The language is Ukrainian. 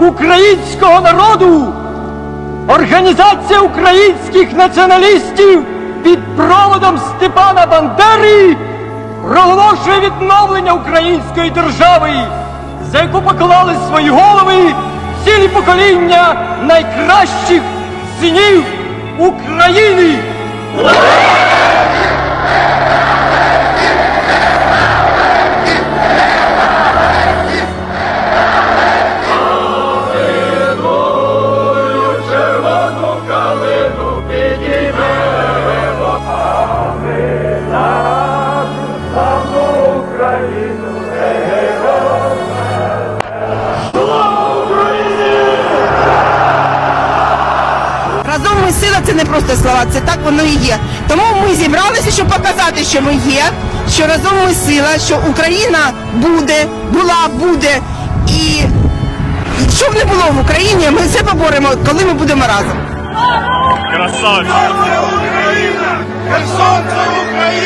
українського народу. Організація українських націоналістів під проводом Степана Бандери проголошує відновлення української держави, за яку поклали свої голови цілі покоління найкращих синів України. Ми сила це не просто слова, це так воно і є. Тому ми зібралися, щоб показати, що ми є, що разом ми сила, що Україна буде, була, буде. І, і що б не було в Україні, ми все поборемо, коли ми будемо разом. Красавчик! Україна! Херсон це вами!